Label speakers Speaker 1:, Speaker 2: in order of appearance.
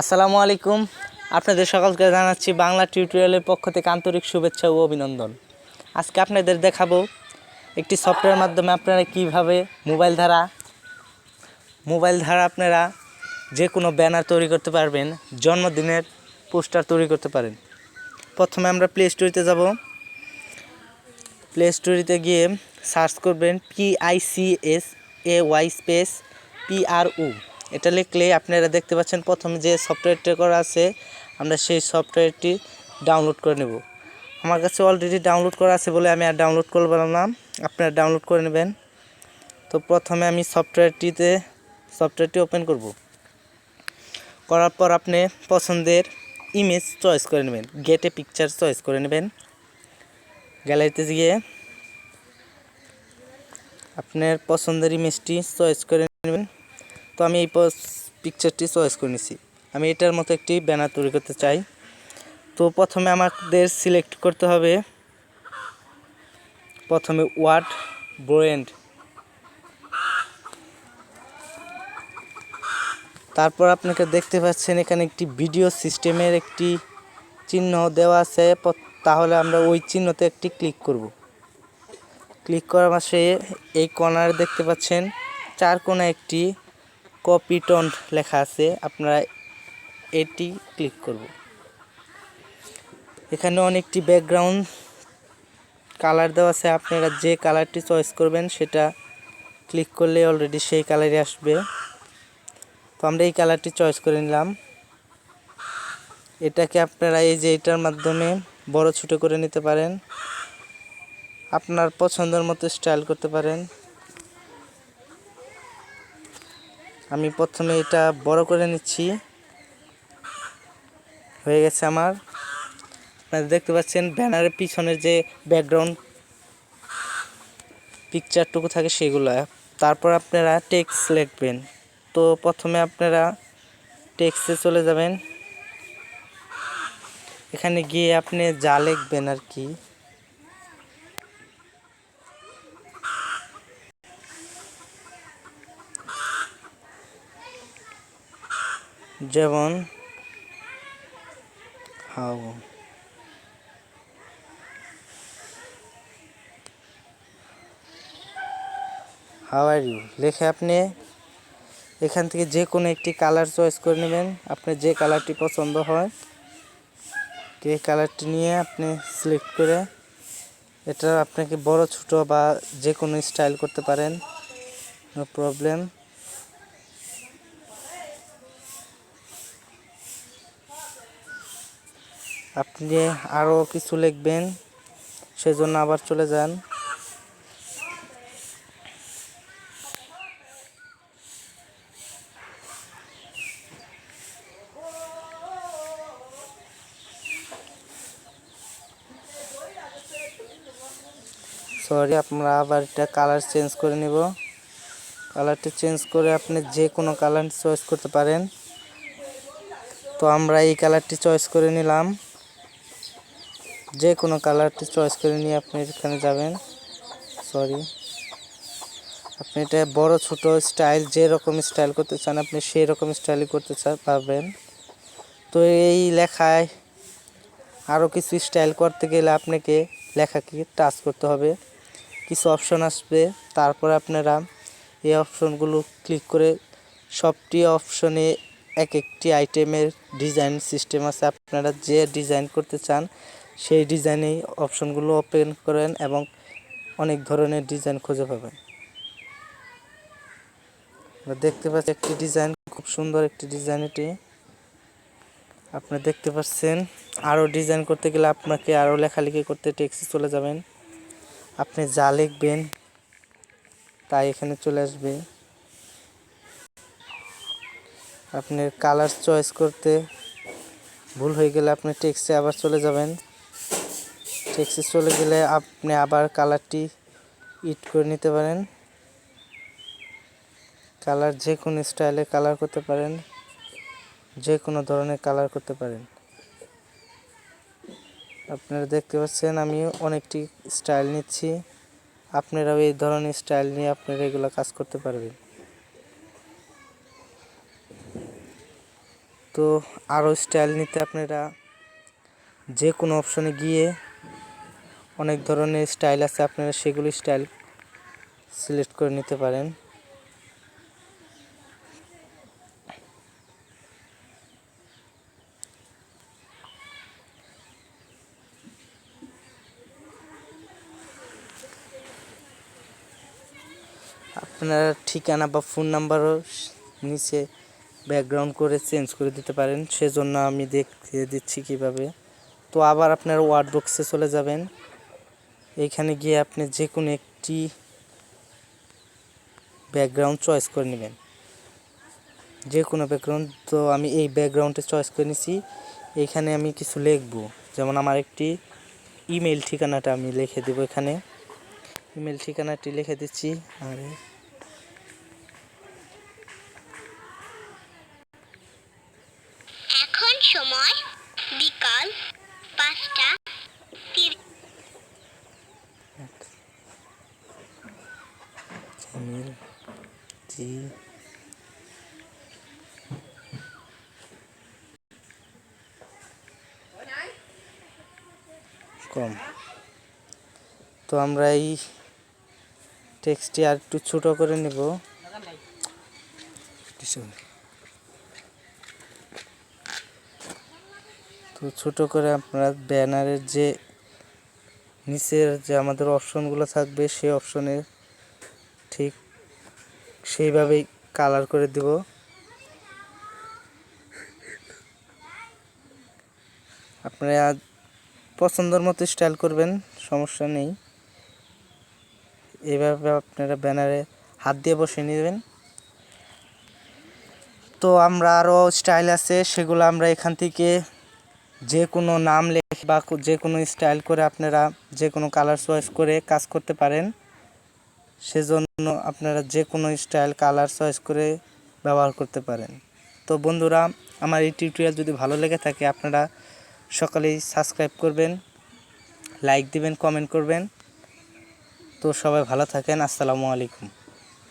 Speaker 1: আসসালামু আলাইকুম। আপনাদের সকলকে জানাচ্ছি বাংলা টিউটোরিয়ালের পক্ষ থেকে আন্তরিক শুভেচ্ছা ও অভিনন্দন। আজকে আপনাদের দেখাবো একটি সফটওয়্যার মাধ্যমে আপনারা কীভাবে মোবাইল দ্বারা মোবাইল দ্বারা আপনারা যে কোনো ব্যানার তৈরি করতে পারবেন, জন্মদিনের পোস্টার তৈরি করতে পারেন। প্রথমে আমরা প্লে স্টোরিতে যাব। প্লে স্টোরিতে গিয়ে সার্চ করবেন P I C S A Y space P R O এটা লিখলে আপনারা দেখতে পাচ্ছেন প্রথমে যে সফটওয়্যারটি করা আছে, আমরা সেই সফটওয়্যারটি ডাউনলোড করে নেব। আমার কাছে অলরেডি ডাউনলোড করা আছে বলে আমি আর ডাউনলোড করব না আপনারা ডাউনলোড করে নেবেন। তো প্রথমে আমি সফটওয়্যারটিতে, সফটওয়্যারটি ওপেন করব। করার পর আপনি পছন্দের ইমেজ চয়েস করে নেবেন। গেটে পিকচার চয়েস করে নেবেন। গ্যালারিতে গিয়ে আপনার পছন্দের ইমেজটি চয়েস করে নেবেন। তো আমি এই পিকচারটি চয়েস করে নিছি। আমি এটার মতো একটি ব্যানার তৈরি করতে চাই। তো প্রথমে আমাদের সিলেক্ট করতে হবে প্রথমে ওয়ার্ড ব্র্যান্ড তারপর আপনাকে দেখতে পাচ্ছেন এখানে একটি ভিডিও সিস্টেমের একটি চিহ্ন দেওয়া আছে। তাহলে আমরা ওই চিহ্নতে একটি ক্লিক করব। ক্লিক করার পাশে এই কর্নারে দেখতে পাচ্ছেন, চার কোণা একটি কপি টন্ট লেখা আছে, আপনারা এটি ক্লিক করব। এখানে অনেকটি ব্যাকগ্রাউন্ড কালার দেওয়া আছে, আপনারা যে কালারটি চয়েস করবেন সেটা ক্লিক করলে অলরেডি সেই কালারই আসবে। তো আমরা এই কালারটি চয়েস করে নিলাম। এটাকে আপনারা এই যে এটার মাধ্যমে বড় ছোট করে নিতে পারেন। আপনার পছন্দের মতো স্টাইল করতে পারেন। আমি প্রথমে এটা বড় করে নিচ্ছি। হয়ে গেছে আমার। আপনারা দেখতে পাচ্ছেন ব্যানারের পিছনের যে ব্যাকগ্রাউন্ড পিকচারটুকু থাকে সেগুলো। তারপর আপনারা টেক্সট লিখবেন। তো প্রথমে আপনারা টেক্সটে চলে যাবেন। এখানে গিয়ে আপনি যা লিখবেন আর কি। যেমন হাউ হাউ আর ইউ? লেখে আপনি এখান থেকে যে কোনো একটি কালার চয়েস করে নেবেন। আপনার যে কালারটি পছন্দ হয় এই কালারটি নিয়ে আপনি সিলেক্ট করে এটা আপনাকে বড়, ছোট বা যে কোনো স্টাইল করতে পারেন। নো প্রবলেম আপনি আরও কিছু লিখবেন, সেজন্য আবার চলে যান। সরি আমরা আবার এটা কালার চেঞ্জ করে নেব। কালারটি চেঞ্জ করে আপনি যে কোনো কালার চয়েস করতে পারেন। তো আমরা এই কালারটি চয়েস করে নিলাম। যে কোনো কালারটি চয়েস করে নিয়ে আপনি এখানে যাবেন। সরি আপনি এটা বড়, ছোট স্টাইল যে রকম স্টাইল করতে চান, আপনি সেই রকম স্টাইলই করতে পারবেন। তো এই লেখায় আরও কিছু স্টাইল করতে গেলে আপনাকে লেখাকে টাচ করতে হবে। কিছু অপশন আসবে। তারপর আপনারা এই অপশনগুলো ক্লিক করে সবটি অপশনে এক একটি আইটেমের ডিজাইন সিস্টেম আছে। আপনারা যে ডিজাইন করতে চান সেই ডিজাইনেই অপশনগুলো ওপেন করেন এবং অনেক ধরনের ডিজাইন খুঁজে পাবেন। দেখতে পাচ্ছি একটি ডিজাইন, খুব সুন্দর একটি ডিজাইন এটি। আপনি দেখতে পাচ্ছেন, আরও ডিজাইন করতে গেলে আপনাকে আরও লেখালেখি করতে টেক্সে চলে যাবেন। আপনি যা লিখবেন তাই এখানে চলে আসবে। আপনার কালার চয়েস করতে ভুল হয়ে গেলে আপনি টেক্সে আবার চলে যাবেন। টেক্সে চলে গেলে আপনি আবার কালারটি ইট করে নিতে পারেন। কালার যে কোনো স্টাইলে কালার করতে পারেন। যে কোনো ধরনের কালার করতে পারেন। আপনারা দেখতে পাচ্ছেন আমি অনেকটি স্টাইল নিচ্ছি। আপনারাও এই ধরনের স্টাইল নিয়ে আপনারা এগুলো কাজ করতে পারবেন। তো আরও স্টাইল নিতে আপনারা যে কোনো অপশনে গিয়ে অনেক ধরনের স্টাইল আছে, আপনারা সেগুলি স্টাইল সিলেক্ট করে নিতে পারেন। আপনারা ঠিকানা বা ফোন নাম্বারও নিচে ব্যাকগ্রাউন্ড করে চেঞ্জ করে দিতে পারেন, সেজন্য আমি দেখিয়ে দিচ্ছি কীভাবে। তো আবার আপনারা ওয়ার্ড বক্সে চলে যাবেন। এইখানে গিয়ে আপনি যে কোনো একটি ব্যাকগ্রাউন্ড চয়েস করে নেবেন। যে কোনো ব্যাকগ্রাউন্ড তো আমি এই ব্যাকগ্রাউন্ডে চয়েস করে নিছি। এইখানে আমি কিছু লিখব। যেমন আমার একটি ইমেল ঠিকানাটা আমি লিখে দেবো এখানে। ইমেল ঠিকানাটি লিখে দিচ্ছি। আর।
Speaker 2: এখন সময় বিকাল পাঁচটা তিরিশ
Speaker 1: জিমেল জি কম। তো আমরা এই টেক্সটটি আর একটু ছোটো করে নেব। তো ছোট করে আপনারা ব্যানারের যে নিচের যে আমাদের অপশনগুলো থাকবে, সেই অপশনে ঠিক সেইভাবেই কালার করে দেব। আপনারা পছন্দের মতো স্টাইল করবেন, সমস্যা নেই। এইভাবে আপনারা ব্যানারে হাত দিয়ে বসিয়ে নেবেন। তো আমরা আরও স্টাইল আছে, সেগুলো আমরা এখান থেকে যে কোনো নাম লেখে বা যে কোনো স্টাইল করে আপনারা যে কোনো কালার চয়েস করে কাজ করতে পারেন। সেজন্য আপনারা যে কোনো স্টাইল কালার চয়েস করে ব্যবহার করতে পারেন। তো বন্ধুরা, আমার এই টিউটোরিয়াল যদি ভালো লেগে থাকে, আপনারা সকালেই সাবস্ক্রাইব করবেন লাইক দিবেন কমেন্ট করবেন। তো সবাই ভালো থাকেন, আসসালামু আলাইকুম।